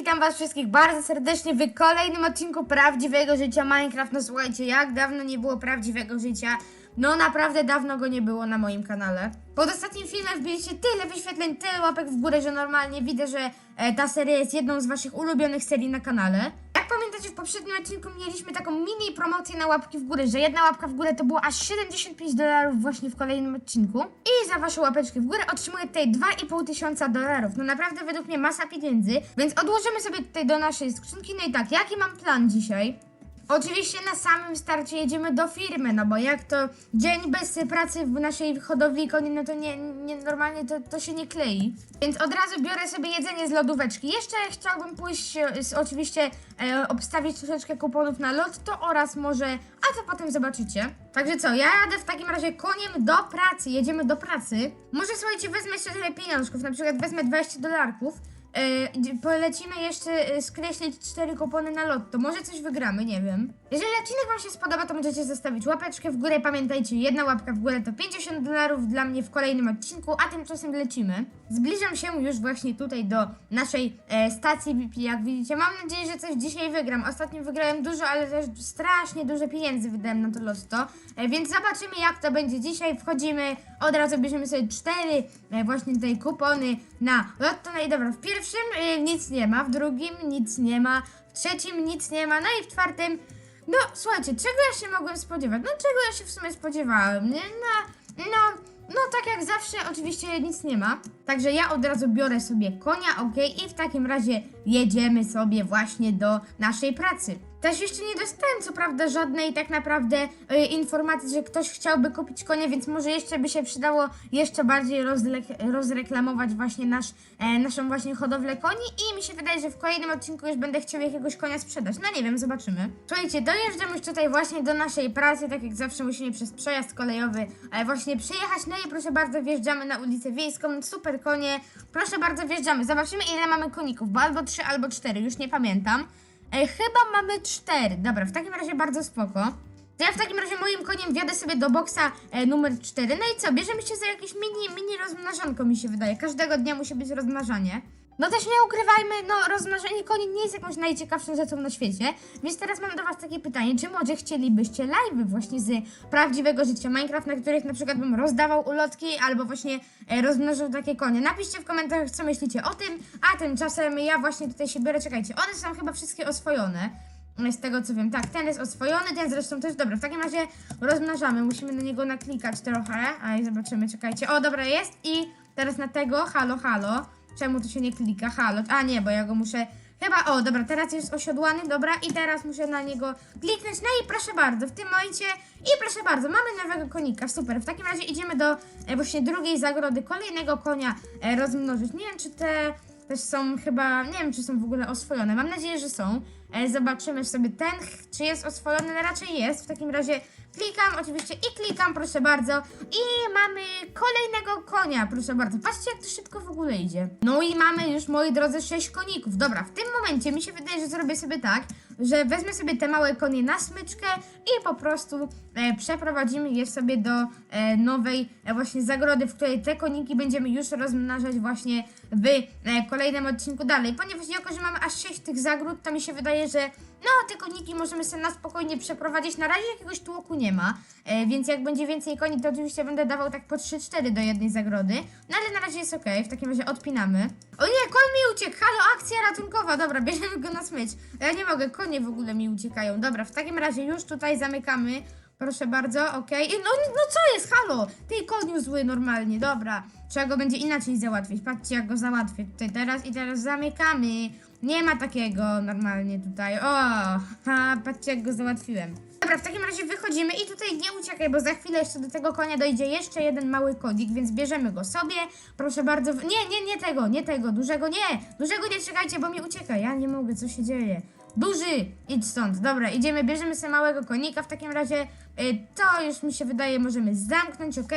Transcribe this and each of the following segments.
witam was wszystkich bardzo serdecznie w kolejnym odcinku prawdziwego życia Minecraft. No słuchajcie, jak dawno nie było prawdziwego życia? No naprawdę dawno go nie było na moim kanale. Pod ostatnim filmem wbiliście tyle wyświetleń, tyle łapek w górę, że normalnie widzę, że e, ta seria jest jedną z waszych ulubionych serii na kanale. Pamiętacie, w poprzednim odcinku mieliśmy taką mini promocję na łapki w górę, że jedna łapka w górę to było aż 75 dolarów właśnie w kolejnym odcinku. I za wasze łapeczki w górę otrzymuję tutaj 2,5 tysiąca dolarów. No naprawdę według mnie masa pieniędzy, więc odłożymy sobie tutaj do naszej skrzynki. No i tak, jaki mam plan dzisiaj? Oczywiście na samym starcie jedziemy do firmy, no bo jak to dzień bez pracy w naszej hodowli koni, no to nie, nie normalnie to, to się nie klei. Więc od razu biorę sobie jedzenie z lodóweczki. Jeszcze chciałbym pójść e, oczywiście e, obstawić troszeczkę kuponów na lotto oraz może, a to potem zobaczycie. Także co, ja jadę w takim razie koniem do pracy, jedziemy do pracy. Może słuchajcie, wezmę jeszcze trochę pieniążków, na przykład wezmę 20 dolarków. D- polecimy jeszcze e, skreślić cztery kupony na lotto. Może coś wygramy, nie wiem. Jeżeli odcinek Wam się spodoba, to możecie zostawić łapeczkę w górę. Pamiętajcie, jedna łapka w górę to 50 dolarów dla mnie w kolejnym odcinku, a tymczasem lecimy. Zbliżam się już właśnie tutaj do naszej e, stacji BP, jak widzicie. Mam nadzieję, że coś dzisiaj wygram. Ostatnio wygrałem dużo, ale też strasznie dużo pieniędzy wydałem na to lotto. E, więc zobaczymy, jak to będzie dzisiaj. Wchodzimy, od razu bierzemy sobie cztery e, właśnie tutaj kupony na lotto. No i dobra, w pierwszym e, nic nie ma, w drugim nic nie ma, w trzecim nic nie ma, no i w czwartym no, słuchajcie, czego ja się mogłem spodziewać? No, czego ja się w sumie spodziewałem, nie? No, no, no tak jak zawsze, oczywiście nic nie ma. Także ja od razu biorę sobie konia, ok? I w takim razie jedziemy sobie właśnie do naszej pracy. Też jeszcze nie dostałem, co prawda, żadnej tak naprawdę y, informacji, że ktoś chciałby kupić konia, więc może jeszcze by się przydało jeszcze bardziej rozle- rozreklamować właśnie nasz, e, naszą właśnie hodowlę koni i mi się wydaje, że w kolejnym odcinku już będę chciał jakiegoś konia sprzedać. No nie wiem, zobaczymy. Słuchajcie, dojeżdżam już tutaj właśnie do naszej pracy, tak jak zawsze musimy przez przejazd kolejowy e, właśnie przejechać. No i proszę bardzo, wjeżdżamy na ulicę Wiejską, super konie. Proszę bardzo, wjeżdżamy. Zobaczymy ile mamy koników, bo albo trzy, albo cztery, już nie pamiętam. E, chyba mamy cztery. Dobra, w takim razie bardzo spoko. To ja w takim razie moim koniem wjadę sobie do boksa e, numer 4. No i co? Bierzemy się za jakieś mini, mini rozmnażanko mi się wydaje. Każdego dnia musi być rozmnażanie. No też nie ukrywajmy, no rozmnażanie koni nie jest jakąś najciekawszą rzeczą na świecie. Więc teraz mam do was takie pytanie, czy może chcielibyście live'y właśnie z prawdziwego życia Minecraft, na których na przykład bym rozdawał ulotki albo właśnie e, rozmnażał takie konie. Napiszcie w komentarzach, co myślicie o tym, a tymczasem ja właśnie tutaj się biorę, czekajcie, one są chyba wszystkie oswojone. Z tego co wiem, tak, ten jest oswojony, ten zresztą też, dobra, w takim razie rozmnażamy, musimy na niego naklikać trochę, a i zobaczymy, czekajcie, o dobra jest i teraz na tego, halo, halo, czemu tu się nie klika, halo, a nie, bo ja go muszę, chyba, o dobra, teraz jest osiodłany, dobra, i teraz muszę na niego kliknąć, no i proszę bardzo, w tym momencie, i proszę bardzo, mamy nowego konika, super, w takim razie idziemy do e, właśnie drugiej zagrody, kolejnego konia e, rozmnożyć, nie wiem czy te też są chyba, nie wiem czy są w ogóle oswojone, mam nadzieję, że są. E, zobaczymy sobie ten, czy jest oswojony, no raczej jest. W takim razie klikam oczywiście i klikam, proszę bardzo. I mamy kolejnego konia, proszę bardzo. Patrzcie jak to szybko w ogóle idzie. No i mamy już, moi drodzy, sześć koników. Dobra, w tym momencie mi się wydaje, że zrobię sobie tak, że wezmę sobie te małe konie na smyczkę i po prostu e, przeprowadzimy je sobie do e, nowej e, właśnie zagrody, w której te koniki będziemy już rozmnażać właśnie w e, kolejnym odcinku dalej. Ponieważ jako, że mamy aż 6 tych zagród, to mi się wydaje, że no te koniki możemy sobie na spokojnie przeprowadzić. Na razie jakiegoś tłoku nie ma, e, więc jak będzie więcej koni, to oczywiście będę dawał tak po 3-4 do jednej zagrody. No ale na razie jest ok, w takim razie odpinamy. O nie, koń mi uciekł, halo, akcja ratunkowa, dobra, bierzemy go na smycz. Ja nie mogę, konie w ogóle mi uciekają. Dobra, w takim razie już tutaj zamykamy. Proszę bardzo, okej. I No, no co jest, halo? Ty koniu zły normalnie, dobra. Trzeba go będzie inaczej załatwić. Patrzcie, jak go załatwię tutaj teraz i teraz zamykamy. Nie ma takiego normalnie tutaj. O, ha, patrzcie, jak go załatwiłem. Dobra, w takim razie wychodzimy i tutaj nie uciekaj, bo za chwilę jeszcze do tego konia dojdzie jeszcze jeden mały konik, więc bierzemy go sobie. Proszę bardzo. Nie, nie, nie tego, nie tego, dużego nie. Dużego nie czekajcie, bo mi ucieka. Ja nie mogę, co się dzieje. Duży! Idź stąd. Dobra, idziemy, bierzemy sobie małego konika. W takim razie y, to już mi się wydaje, możemy zamknąć, ok?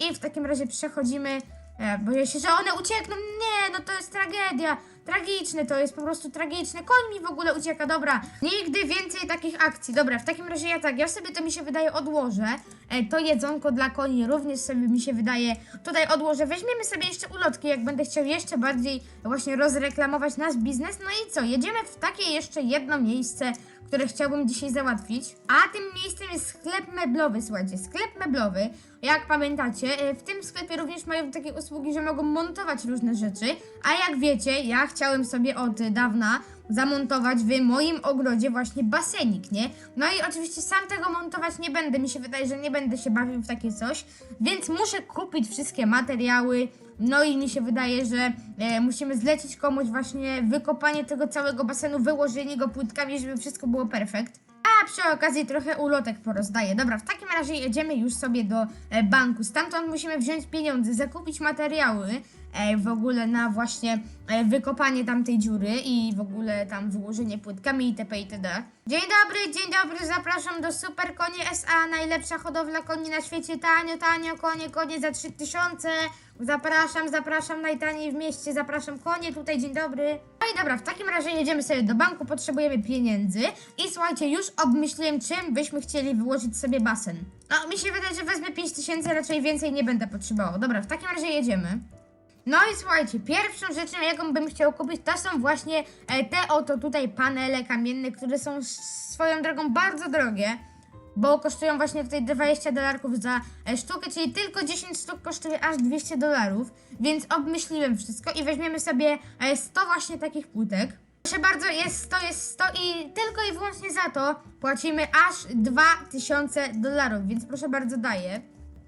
I w takim razie przechodzimy. E, boję się, że one uciekną. Nie, no to jest tragedia. Tragiczne, to jest po prostu tragiczne. Koń mi w ogóle ucieka, dobra. Nigdy więcej takich akcji. Dobra, w takim razie ja tak, ja sobie to mi się wydaje odłożę. E, to jedzonko dla koni również sobie mi się wydaje tutaj odłożę. Weźmiemy sobie jeszcze ulotki, jak będę chciał jeszcze bardziej właśnie rozreklamować nasz biznes. No i co, jedziemy w takie jeszcze jedno miejsce, które chciałbym dzisiaj załatwić. A tym miejscem jest sklep meblowy, słuchajcie, sklep meblowy. Jak pamiętacie, e, w tym sklepie również mają takie usługi, że mogą montować różne rzeczy. A jak wiecie, ja chciałem sobie od dawna zamontować w moim ogrodzie właśnie basenik, nie? No i oczywiście sam tego montować nie będę, mi się wydaje, że nie będę się bawił w takie coś, więc muszę kupić wszystkie materiały, no i mi się wydaje, że e, musimy zlecić komuś właśnie wykopanie tego całego basenu, wyłożenie go płytkami, żeby wszystko było perfekt. A przy okazji trochę ulotek porozdaję. Dobra, w takim razie jedziemy już sobie do e, banku. Stamtąd musimy wziąć pieniądze, zakupić materiały w ogóle na właśnie e, wykopanie tamtej dziury i w ogóle tam wyłożenie płytkami itp. itd. Dzień dobry, dzień dobry, zapraszam do Super Konie SA, najlepsza hodowla koni na świecie, tanio, tanio, konie, konie za 3000. Zapraszam, zapraszam, najtaniej w mieście, zapraszam konie tutaj, dzień dobry. No i dobra, w takim razie jedziemy sobie do banku, potrzebujemy pieniędzy i słuchajcie, już obmyśliłem, czym byśmy chcieli wyłożyć sobie basen. No, mi się wydaje, że wezmę 5000, raczej więcej nie będę potrzebował. Dobra, w takim razie jedziemy. No i słuchajcie, pierwszą rzeczą, jaką bym chciał kupić, to są właśnie e, te oto tutaj panele kamienne, które są swoją drogą bardzo drogie, bo kosztują właśnie tutaj 20 dolarków za e, sztukę, czyli tylko 10 sztuk kosztuje aż 200 dolarów, więc obmyśliłem wszystko i weźmiemy sobie e, 100 właśnie takich płytek. Proszę bardzo, jest 100, jest 100 i tylko i wyłącznie za to płacimy aż 2000 dolarów, więc proszę bardzo daję.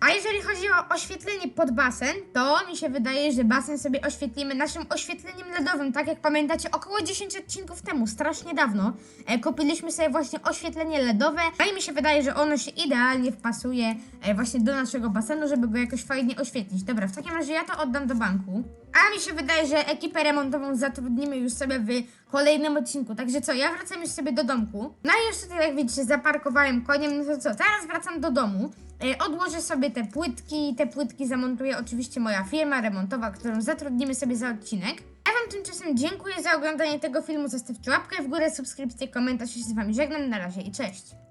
A jeżeli chodzi o oświetlenie pod basen, to mi się wydaje, że basen sobie oświetlimy naszym oświetleniem LEDowym. Tak jak pamiętacie, około 10 odcinków temu, strasznie dawno, e, kupiliśmy sobie właśnie oświetlenie LEDowe. No i mi się wydaje, że ono się idealnie wpasuje e, właśnie do naszego basenu, żeby go jakoś fajnie oświetlić. Dobra, w takim razie ja to oddam do banku. A mi się wydaje, że ekipę remontową zatrudnimy już sobie w kolejnym odcinku. Także co, ja wracam już sobie do domku. No i już tutaj, jak widzicie, zaparkowałem koniem. No to co, teraz wracam do domu. E, Odłożę sobie te płytki. Te płytki zamontuje oczywiście moja firma remontowa, którą zatrudnimy sobie za odcinek. Ja Wam tymczasem dziękuję za oglądanie tego filmu. Zostawcie łapkę w górę, subskrypcję, komentarz. Ja się z Wami żegnam. Na razie i cześć.